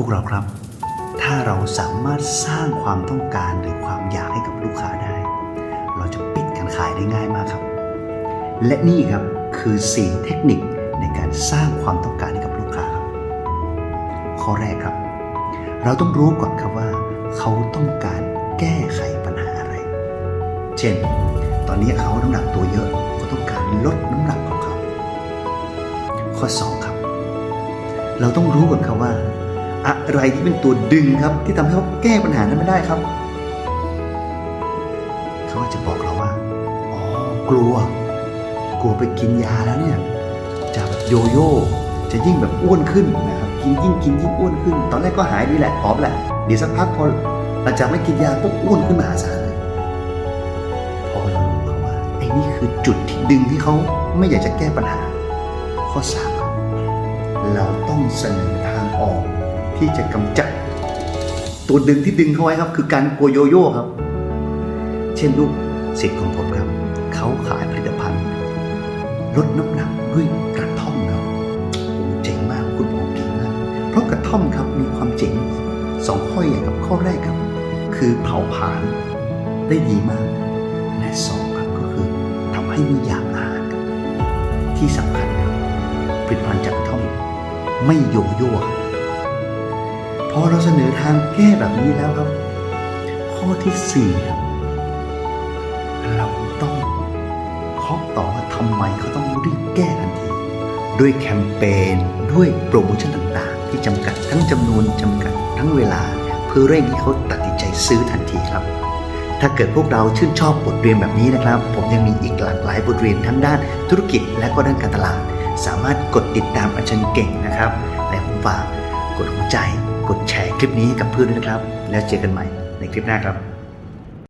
วกเราครับ ถ้าเราสามารถสร้างความต้องการหรือความอยากให้กับลูกค้าได้ เราจะปิดการขายได้ง่ายมากครับ และนี่ครับคือสี่เทคนิคในการสร้างความต้องการให้กับลูกค้าครับข้อแรกครับ เราต้องรู้ก่อนครับว่า เขาต้องการแก้ไขปัญหาอะไร เช่น ตอนนี้เขาน้ำหนักตัวเยอะเขาต้องการลดน้ำหนักของเขา ข้อ 2 ครับ เราต้องรู้ก่อนครับว่า อะไรที่เป็นตัวดึงครับ ที่ทำให้เขาแก้ปัญหานั้นไม่ได้ครับ เขาอาจจะบอกเราว่า อ๋อกลัว กลัวไปกินยาแล้วเนี่ย จะแบบโยโย่จะยิ่งแบบอ้วนขึ้นนะครับกินยิ่งกินยิ่งอ้วนขึ้น ตอนแรกก็หายดีแหละผอมแหละเดี๋ยวสักพักพอหลังจากไม่กินยาปุ๊บอ้วนขึ้นมหาศาลเลยพอเรารู้ครับว่าไอ้นี่คือจุดที่ดึงที่เขาไม่อยากจะแก้ปัญหา ข้อสามเราต้องเสนอทางออก ที่จะกำจัด ตัวดึงที่ดึงเขาไว้ครับ คือการโกโยโย่ครับ เช่นลูกศิษย์ของผมครับ เขาขายผลิตภัณฑ์ ลดน้ำหนักด้วยกระท่อมครับโอ้เจ๋งมากคุณหมอเก่งมากเพราะกระท่อมครับมีความเจ๋งสองข้อใหญ่กับข้อแรกครับ คือเผาผลาญได้ดีมาก และสองครับก็คือทำให้ม่อยากอาหารที่สำคัญครับผลิตภัณฑ์จากกระท่อมไม่โยโย่ครับ พอเราเสนอทางแก้แบบนี้แล้วครับ ข้อที่สี่ครับ เราต้องเคาะต่อว่าทำไมเขาต้องรีบแก้ทันที ด้วยแคมเปญด้วยโปรโมชั่นต่างๆ ที่จำกัดทั้งจำนวนจำกัดทั้งเวลา เพื่อเร่งให้เขาตัดสินใจซื้อทันทีครับ ถ้าเกิดพวกเราชื่นชอบบทเรียนแบบนี้นะครับ ผมยังมีอีกหลากหลายบทเรียนทั้งด้านธุรกิจและก็ด้านการตลาด สามารถกดติดตามอาจารย์เก่งนะครับ และผมฝาก กดหัวใจ กดแชร์คลิปนี้ให้กับเพื่อนด้วยนะครับ แล้วเจอกันใหม่ในคลิปหน้าครับ